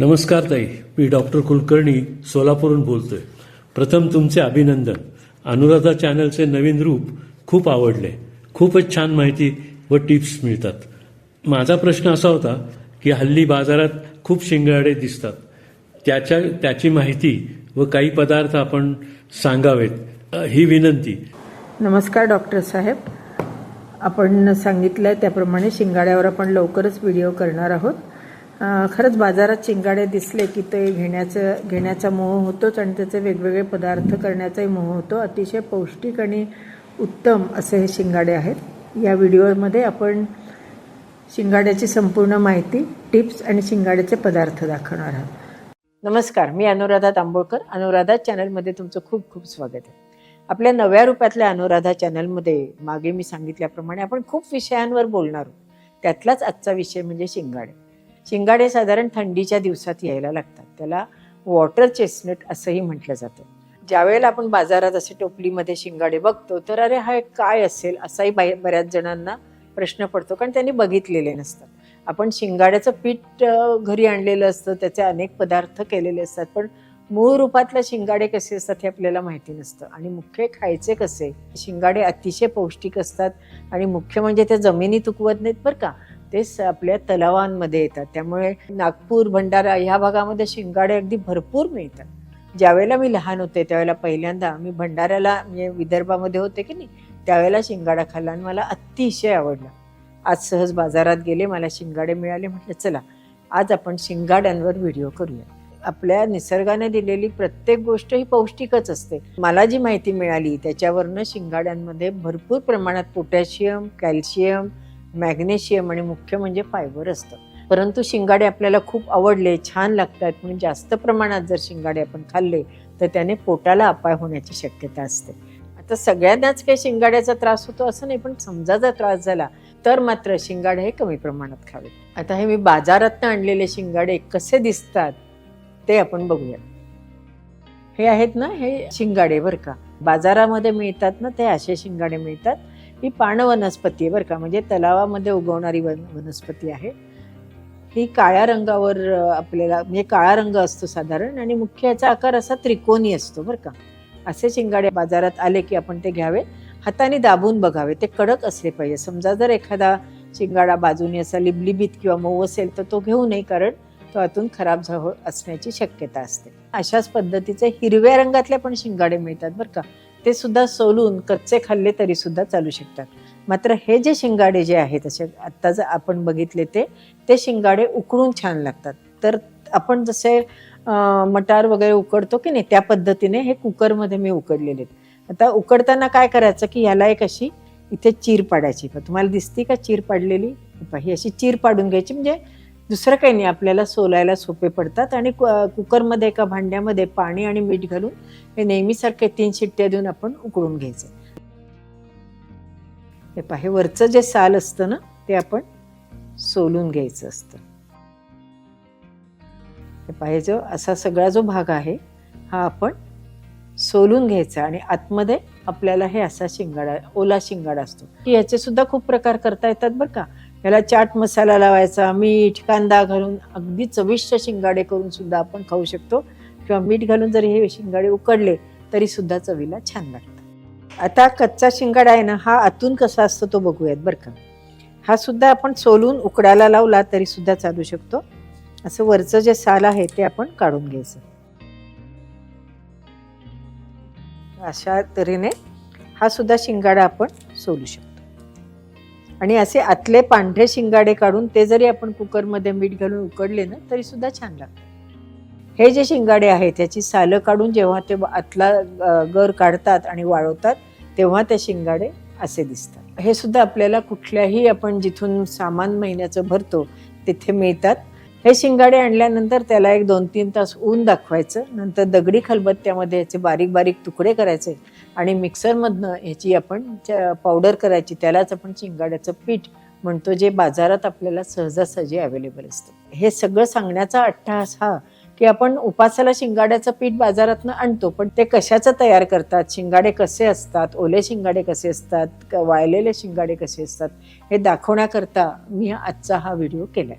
नमस्कार ताई मी डॉक्टर कुलकर्णी सोलापूरहून बोलतोय. प्रथम तुमचे अभिनंदन. अनुराधा चॅनलचे नवीन रूप खूप आवडले. खूपच छान माहिती व टिप्स मिळतात. माझा प्रश्न असा होता की हल्ली बाजारात खूप शिंगाडे दिसतात. त्याच्या त्याची माहिती व काही पदार्थ आपण सांगावेत ही विनंती. नमस्कार डॉक्टर साहेब. आपण सांगितलं त्याप्रमाणे शिंगाड्यावर आपण लवकरच व्हिडिओ करणार आहोत. खरंच बाजारात शिंगाडे दिसले की ते घेण्याचं घेण्याचा मोह होतोच आणि त्याचे वेगवेगळे पदार्थ करण्याचाही मोह होतो. अतिशय पौष्टिक आणि उत्तम असे हे शिंगाडे आहेत. या व्हिडिओमध्ये आपण शिंगाड्याची संपूर्ण माहिती टिप्स आणि शिंगाड्याचे पदार्थ दाखवणार आहोत. नमस्कार मी अनुराधा तांबोळकर. अनुराधा चॅनलमध्ये तुमचं खूप खूप स्वागत आहे. आपल्या नव्या रूपातल्या अनुराधा चॅनलमध्ये मागे मी सांगितल्याप्रमाणे आपण खूप विषयांवर बोलणार आहोत. त्यातलाच आजचा विषय म्हणजे शिंगाडे. शिंगाडे साधारण थंडीच्या दिवसात यायला लागतात. त्याला वॉटर चेस्टनट असंही म्हटलं जातं. ज्यावेळेला आपण बाजारात असे टोपलीमध्ये शिंगाडे बघतो तर अरे हा काय असेल असाही बऱ्याच जणांना प्रश्न पडतो कारण त्यांनी बघितलेले नसतात. आपण शिंगाड्याचं पीठ घरी आणलेलं असतं त्याचे अनेक पदार्थ केलेले असतात पण मूळ रूपातले शिंगाडे कसे असतात हे आपल्याला माहिती नसतं. आणि मुख्य खायचे कसे? शिंगाडे अतिशय पौष्टिक असतात आणि मुख्य म्हणजे ते जमिनीत उकवत नाहीत बरं का. ते स- आपल्या तलावांमध्ये येतात. त्यामुळे नागपूर भंडारा ह्या भागामध्ये शिंगाडे अगदी भरपूर मिळतात. ज्यावेळेला मी लहान होते त्यावेळेला पहिल्यांदा मी भंडाऱ्याला म्हणजे विदर्भामध्ये होते की नाही त्यावेळेला शिंगाडा खाल्ला आणि मला अतिशय आवडला. आज सहज बाजारात गेले मला शिंगाडे मिळाले म्हटलं चला आज आपण शिंगाड्यांवर व्हिडिओ करूया. आपल्या निसर्गाने दिलेली प्रत्येक गोष्ट ही पौष्टिकच असते. मला जी माहिती मिळाली त्याच्यावरनं शिंगाड्यांमध्ये भरपूर प्रमाणात पोटॅशियम कॅल्शियम मॅग्नेशियम आणि मुख्य म्हणजे फायबर असतं. परंतु शिंगाडे आपल्याला खूप आवडले छान लागतात. म्हणून जास्त प्रमाणात जर शिंगाडे आपण खाल्ले तर त्याने पोटाला अपाय होण्याची शक्यता असते. आता सगळ्यांनाच काही शिंगाड्याचा त्रास होतो असं नाही पण समजा जर त्रास झाला तर मात्र शिंगाडे हे कमी प्रमाणात खावे आता हे मी बाजारातनं आणलेले शिंगाडे कसे दिसतात ते आपण बघूया हे आहेत ना हे शिंगाडे बरं का. बाजारामध्ये मिळतात ना ते असे शिंगाडे मिळतात. ही पाण वनस्पती आहे बरं का. म्हणजे तलावामध्ये उगवणारी वन वनस्पती आहे. ही काळ्या रंगावर आपल्याला म्हणजे काळा रंग असतो साधारण आणि मुख्य याचा आकार असा त्रिकोणी असतो बरं का. असे शिंगाडे बाजारात आले की आपण ते घ्यावे. हाताने दाबून बघावे. ते कडक असले पाहिजे. समजा जर एखादा शिंगाडा बाजूने असा लिबलिबीत किंवा मऊ असेल तर तो घेऊ नये कारण तो आतून खराब असण्याची शक्यता असते. अशाच पद्धतीचे हिरव्या रंगातले पण शिंगाडे मिळतात बरं का. ते सुद्धा सोलून कच्चे खाल्ले तरी सुद्धा चालू शकतात. मात्र हे जे शिंगाडे जे आहेत असे आत्ता जर आपण बघितले ते ते शिंगाडे उकडून छान लागतात. तर आपण जसे मटार वगैरे उकडतो की नाही त्या पद्धतीने हे कुकरमध्ये मी उकडलेले आहेत. आता उकडताना काय करायचं की ह्याला एक अशी इथे चीर पाडायची. तुम्हाला दिसती का चीर पाडलेली? ही अशी चीर पाडून घ्यायची. म्हणजे दुसरं काही नाही आपल्याला सोलायला सोपे पडतात आणि कुकरमध्ये एका भांड्यामध्ये पाणी आणि मीठ घालून हे नेहमीसारखे तीन शिट्ट्या देऊन आपण उकळून घ्यायचे. हे पहा हे वरचं जे साल असतं ना ते आपण सोलून घ्यायचं असतं. हे पहा जो असा सगळा जो भाग आहे हा आपण सोलून घ्यायचा आणि आतमध्ये आपल्याला हे असा शिंगाडा ओला शिंगाडा असतो. की याचे सुद्धा खूप प्रकार करता येतात बरं का. याला चाट मसाला लावायचा मीठ कांदा घालून अगदी चविष्ट शिंगाडे करून सुद्धा आपण खाऊ शकतो. किंवा मीठ घालून जरी हे शिंगाडे उकडले तरी सुद्धा चवीला छान लागतात. आता कच्चा शिंगाडा आहे ना हा आतून कसा असतो तो बघूयात बरं का. हा सुद्धा आपण सोलून उकडायला लावला तरी सुद्धा चालू शकतो. असं वरचं जे साल आहे ते आपण काढून घ्यायचं. अशा तऱ्हेने हा सुद्धा शिंगाडा आपण सोलू शकतो. आणि असे आतले पांढरे शिंगाडे काढून ते जरी आपण कुकरमध्ये मीठ घालून उकडले ना तरी सुद्धा छान लागतात. हे जे शिंगाडे आहेत त्याची सालं काढून जेव्हा ते आतला गर काढतात आणि वाळवतात तेव्हा ते शिंगाडे असे दिसतात. हे सुद्धा आपल्याला कुठल्याही आपण जिथून सामान महिन्याचं भरतो तिथे मिळतात. हे शिंगाडे आणल्यानंतर त्याला एक दोन तीन तास ऊन दाखवायचं नंतर दगडी खलबत्त्यामध्ये याचे बारीक बारीक तुकडे करायचे आणि मिक्सरमधनं ह्याची आपण पावडर करायची त्यालाच आपण शिंगाड्याचं पीठ म्हणतो जे बाजारात आपल्याला सहजासहजी अवेलेबल असतं. हे सगळं सांगण्याचा अट्टहास हा की आपण उपासाला शिंगाड्याचं पीठ बाजारातनं आणतो पण ते कशाचं तयार करतात? शिंगाडे कसे असतात? ओले शिंगाडे कसे असतात? वाळलेले शिंगाडे कसे असतात? हे दाखवण्याकरता मी आजचा हा व्हिडिओ केला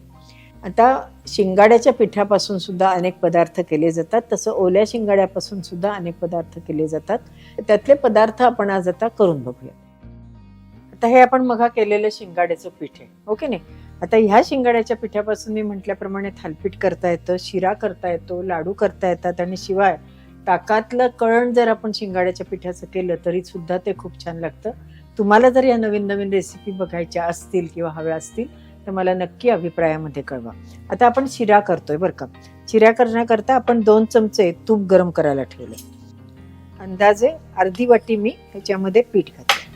आता शिंगाड्याच्या पिठापासून सुद्धा अनेक पदार्थ केले जातात. तसं ओल्या शिंगाड्यापासून सुद्धा अनेक पदार्थ केले जातात. त्यातले पदार्थ आपण आज आता करून बघूया आता हे आपण मघा केलेलं शिंगाड्याचं पीठ आहे. हो ओके नाही? आता ह्या शिंगाड्याच्या पिठापासून मी म्हटल्याप्रमाणे थालपीठ करता येतं शिरा करता येतो लाडू करता येतात आणि शिवाय ताकातलं कळण जर आपण शिंगाड्याच्या पिठाचं केलं तरी सुद्धा ते खूप छान लागतं. तुम्हाला जर या नवीन नवीन रेसिपी बघायच्या असतील किंवा हव्या असतील तर मला नक्की अभिप्रायामध्ये कळवा. आता आपण शिरा करतोय बरं का. शिरा करण्याकरता आपण दोन चमचे तूप गरम करायला ठेवले. अंदाजे अर्धी वाटी मी ह्याच्यामध्ये पीठ घातले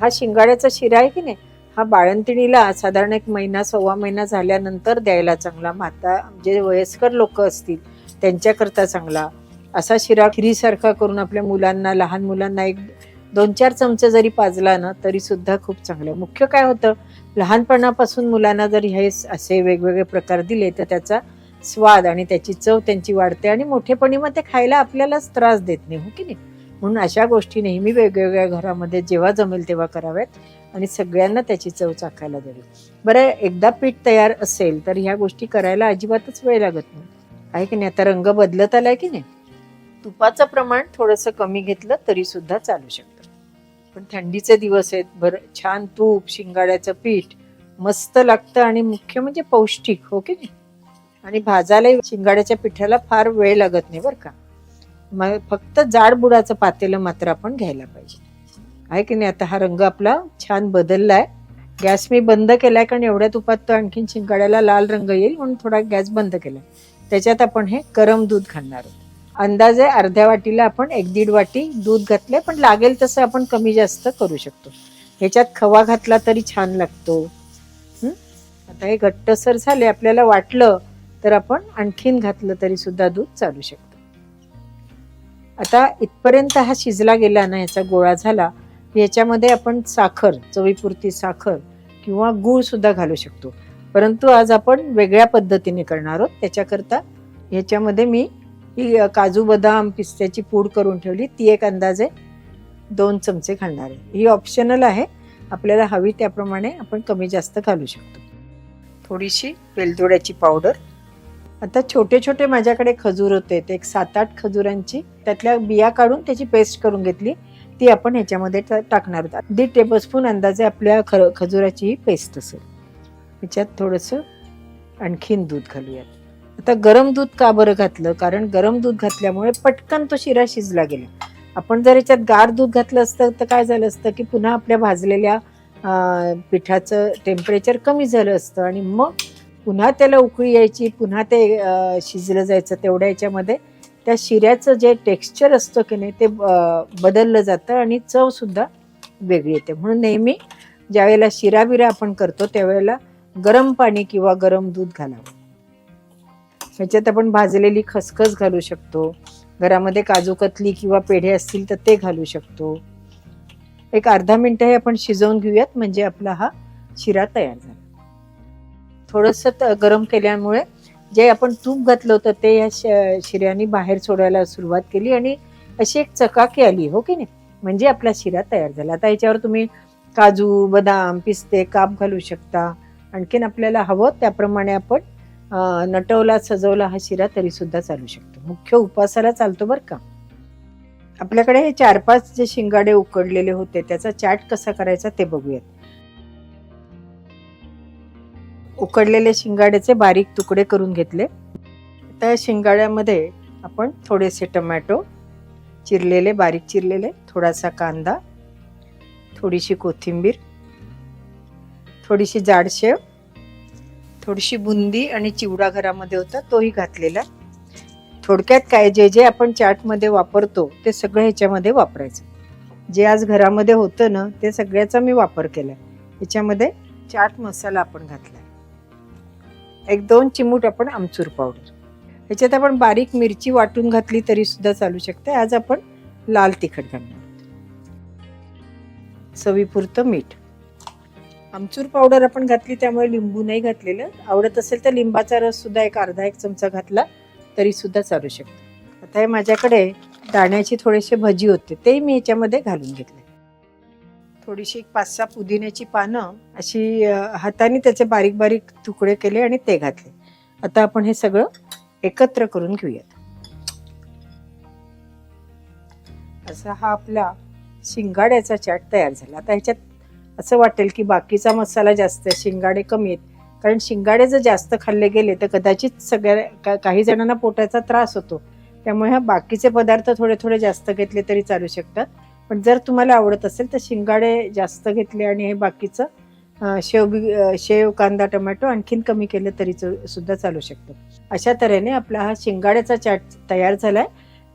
हा शिंगाड्याचा शिरा आहे की नाही? हा बाळंतिणीला साधारण एक महिना सव्वा महिना झाल्यानंतर द्यायला चांगला. माता जे वयस्कर लोक असतील त्यांच्याकरता चांगला. असा शिरा खिरीसारखा करून आपल्या मुलांना लहान मुलांना एक दोन चार चमचे जरी पाजला ना तरी सुद्धा खूप चांगलं. आहे मुख्य काय होतं लहानपणापासून मुलांना जर हे असे वेगवेगळे प्रकार दिले तर त्याचा स्वाद आणि त्याची चव त्यांची वाढते आणि मोठेपणी मग ते खायला आपल्यालाच त्रास देत नाही हो की नाही? म्हणून अशा गोष्टी नेहमी वेगवेगळ्या घरामध्ये जेव्हा जमेल तेव्हा कराव्यात आणि सगळ्यांना त्याची चव चाखायला द्यावी. बरं एकदा पीठ तयार असेल तर ह्या गोष्टी करायला अजिबातच वेळ लागत नाही. आहे की नाही? आता रंग बदलत आलाय की नाही? तुपाचं प्रमाण थोडंसं कमी घेतलं तरी सुद्धा चालू शकतं. पण थंडीचे दिवस आहेत. बरं छान तूप शिंगाड्याचं पीठ मस्त लागतं आणि मुख्य म्हणजे पौष्टिक हो की नाही? आणि भाजायला शिंगाड्याच्या पिठाला फार वेळ लागत नाही बरं का. मग फक्त जाड बुडाचं पातेलं मात्र आपण घ्यायला पाहिजे. आहे की नाही? आता हा रंग आपला छान बदललाय. गॅस मी बंद केलाय कारण एवढ्या तुपात तर आणखीन शिंगाड्याला लाल रंग येईल म्हणून थोडा गॅस बंद केलाय. त्याच्यात आपण हे गरम दूध घालणार आहोत. अंदाजे अर्ध्या वाटीला आपण एक दीड वाटी दूध घातले पण लागेल तसं आपण कमी जास्त करू शकतो. ह्याच्यात खवा घातला तरी छान लागतो. आता हे घट्टसर झाले आपल्याला वाटलं तर आपण आणखीन घातलं तरी सुद्धा दूध चालू शकतो. आता इथपर्यंत हा शिजला गेला ना ह्याचा गोळा झाला याच्यामध्ये आपण साखर चवीपुरती साखर किंवा गूळ सुद्धा घालू शकतो. परंतु आज आपण वेगळ्या पद्धतीने करणार आहोत. त्याच्याकरता ह्याच्यामध्ये मी ही काजू बदाम पिस्त्याची पूड करून ठेवली. ती एक अंदाजे दोन चमचे घालणार आहे. ही ऑप्शनल आहे. आपल्याला हवी त्याप्रमाणे आपण कमी जास्त घालू शकतो. थोडीशी वेलदोड्याची पावडर आता छोटे छोटे माझ्याकडे खजूर होते. ते एक सात आठ खजुरांची. त्यातल्या बिया काढून त्याची पेस्ट करून घेतली. ती आपण ह्याच्यामध्ये टा- टाकणार आहोत. दीड टेबलस्पून अंदाजे आपल्या ख खजुराची ही पेस्ट असेल. ह्याच्यात थोडंसं आणखीन दूध घालूयात. आता गरम दूध का बरं घातलं? कारण गरम दूध घातल्यामुळे पटकन तो शिरा शिजला गेला. आपण जर याच्यात गार दूध घातलं असतं तर काय झालं असतं की पुन्हा आपल्या भाजलेल्या पिठाचं टेम्परेचर कमी झालं असतं आणि मग पुन्हा त्याला उकळी यायची पुन्हा ते शिजलं जायचं तेवढ्या याच्यामध्ये. त्या शिऱ्याचं जे टेक्स्चर असतं की नाही ते बदललं जातं आणि चवसुद्धा वेगळी येते. म्हणून नेहमी ज्यावेळेला शिराबिरा आपण करतो त्यावेळेला गरम पाणी किंवा गरम दूध घालावं. ह्याच्यात आपण भाजलेली खसखस घालू शकतो. घरामध्ये काजू कतली किंवा पेढे असतील तर ते घालू शकतो. एक अर्धा मिनिट हे आपण शिजवून घेऊयात म्हणजे आपला हा शिरा तयार झाला. थोडस गरम केल्यामुळे जे आपण तूप घातलं होतं ते या शिऱ्याने बाहेर सोडायला सुरुवात केली आणि अशी एक चकाकी आली हो की नाही? म्हणजे आपला शिरा तयार झाला. आता याच्यावर तुम्ही काजू बदाम पिस्ते काप घालू शकता. आणखीन आपल्याला हवं त्याप्रमाणे आपण नटवला सजवला हा शिरा तरी सुद्धा चालू शकतो. मुख्य उपासाला चालतो बरं का. आपल्याकडे हे चार पाच जे शिंगाडे उकडलेले होते त्याचा चाट कसा करायचा ते बघूयात. उकडलेले शिंगाड्याचे बारीक तुकडे करून घेतले. त्या शिंगाड्यामध्ये आपण थोडेसे टमॅटो चिरलेले बारीक चिरलेले थोडासा कांदा थोडीशी कोथिंबीर थोडीशी जाडशेव थोडीशी बुंदी आणि चिवडा घरामध्ये होता तोही घातलेला. थोडक्यात काय जे जे आपण चाटमध्ये वापरतो ते सगळं ह्याच्यामध्ये वापरायचं. जे आज घरामध्ये होतं ना ते सगळ्याचा मी वापर केला ह्याच्यामध्ये चाट मसाला आपण घातला एक दोन चिमूट आपण आमचूर पावडर. ह्याच्यात आपण बारीक मिरची वाटून घातली तरी सुद्धा चालू शकते. आज आपण लाल तिखट घालणार चवीपुरतं मीठ. आमचूर पावडर आपण घातली त्यामुळे लिंबू नाही घातलेलं. आवडत असेल तर लिंबाचा रस सुद्धा एक अर्धा एक चमचा घातला तरी सुद्धा चालू शकतो. आता हे माझ्याकडे दाण्याची थोडेसे भजी होते ते मी याच्यामध्ये घालून घेतले. थोडीशी एक पाच सहा पुदिन्याची पानं अशी हाताने त्याचे बारीक बारीक तुकडे केले आणि ते घातले. आता आपण हे सगळं एकत्र करून घेऊयात. असा हा आपला शिंगाड्याचा चाट तयार झाला. आता ह्याच्यात असं वाटेल की बाकीचा मसाला जास्त आहे शिंगाडे कमी आहेत. कारण शिंगाडे जर जास्त खाल्ले गेले तर कदाचित सगळ्या का- काही जणांना पोटाचा त्रास होतो. त्यामुळे ह्या बाकीचे पदार्थ थोडे थोडे जास्त घेतले तरी चालू शकतात पण जर तुम्हाला आवडत असेल तर शिंगाडे जास्त घेतले आणि हे बाकीचं शेव बी- शेव कांदा टोमॅटो आणखीन कमी केलं तरी च- सुद्धा चालू शकतं. अशा तऱ्हेने आपला हा शिंगाड्याचा चाट तयार झालाय.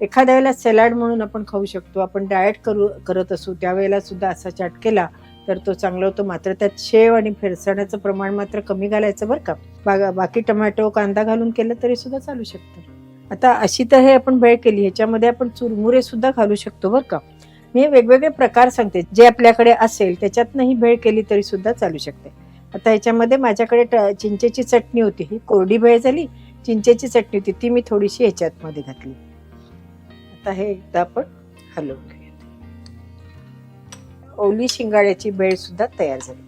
एखाद्या वेळेला सॅलाड म्हणून आपण खाऊ शकतो. आपण डाएट करू करत असू त्यावेळेला सुद्धा असा चाट केला तर तो चांगला होतो मात्र त्यात शेव आणि फरसाण्याचं प्रमाण मात्र कमी घालायचं बरं का. बा बाकी टमॅटो कांदा घालून केलं तरी सुद्धा चालू शकतं. आता अशी तर हे आपण भेळ केली ह्याच्यामध्ये आपण चुरमुरे सुद्धा घालू शकतो बरं का. मी हे वेगवेगळे प्रकार सांगते जे आपल्याकडे असेल त्याच्यातनं ही भेळ केली तरी सुद्धा चालू शकते. आता ह्याच्यामध्ये माझ्याकडे ट- चिंचेची चटणी होती ही कोरडी भेळ झाली चिंचेची चटणी होती ती मी थोडीशी ह्याच्यात मध्ये घातली. आता हे एकदा आपण हलवून ओली शिंगाड्याची बेळ सुद्धा तयार झाली.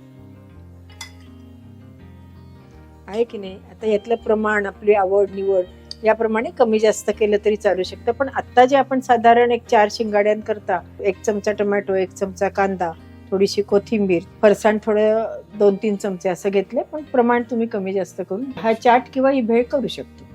आहे की नाही? आता यातलं प्रमाण आपली आवड निवड याप्रमाणे कमी जास्त केलं तरी चालू शकतं. पण आत्ता जे आपण साधारण एक चार शिंगाड्यांकरता एक चमचा टोमॅटो एक चमचा कांदा थोडीशी कोथिंबीर फरसाण थोडं दोन तीन चमचे असं घेतले पण प्रमाण तुम्ही कमी जास्त करून हा चाट किंवा ही भेळ करू शकतो.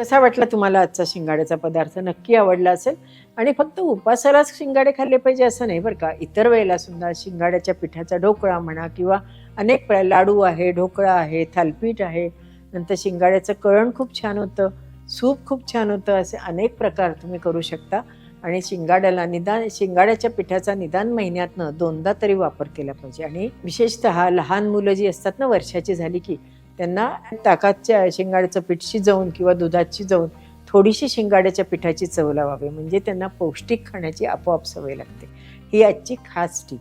कसा वाटला तुम्हाला आजचा शिंगाड्याचा पदार्थ? नक्की आवडला असेल. आणि फक्त उपासालाच शिंगाडे खाल्ले पाहिजे असं नाही बरं का? इतर वेळेला सुद्धा शिंगाड्याच्या पिठाचा ढोकळा म्हणा किंवा अनेक लाडू आहे ढोकळा आहे थालपीठ आहे नंतर शिंगाड्याचं कळण खूप छान होतं सूप खूप छान होतं असे अनेक प्रकार तुम्ही करू शकता. आणि शिंगाड्याला निदान शिंगाड्याच्या पिठाचा निदान महिन्यातनं दोनदा तरी वापर केला पाहिजे. आणि विशेषतः लहान मुलं जी असतात ना वर्षाची झाली की त्यांना ताकाच्या शिंगाड्याचं पीठ शिजवून किंवा दुधात शिजवून थोडीशी शिंगाड्याच्या पिठाची चव लावावी. म्हणजे त्यांना पौष्टिक खाण्याची आपोआप सवय लागते. ही आजची खास टीप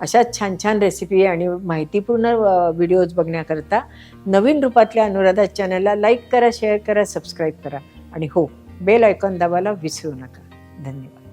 अशाच छान छान रेसिपी आणि माहितीपूर्ण व्हिडिओज बघण्याकरता नवीन रूपातल्या अनुराधा चॅनलला लाईक करा शेअर करा सबस्क्राईब करा. आणि हो बेल आयकॉन दाबायला विसरू नका. धन्यवाद.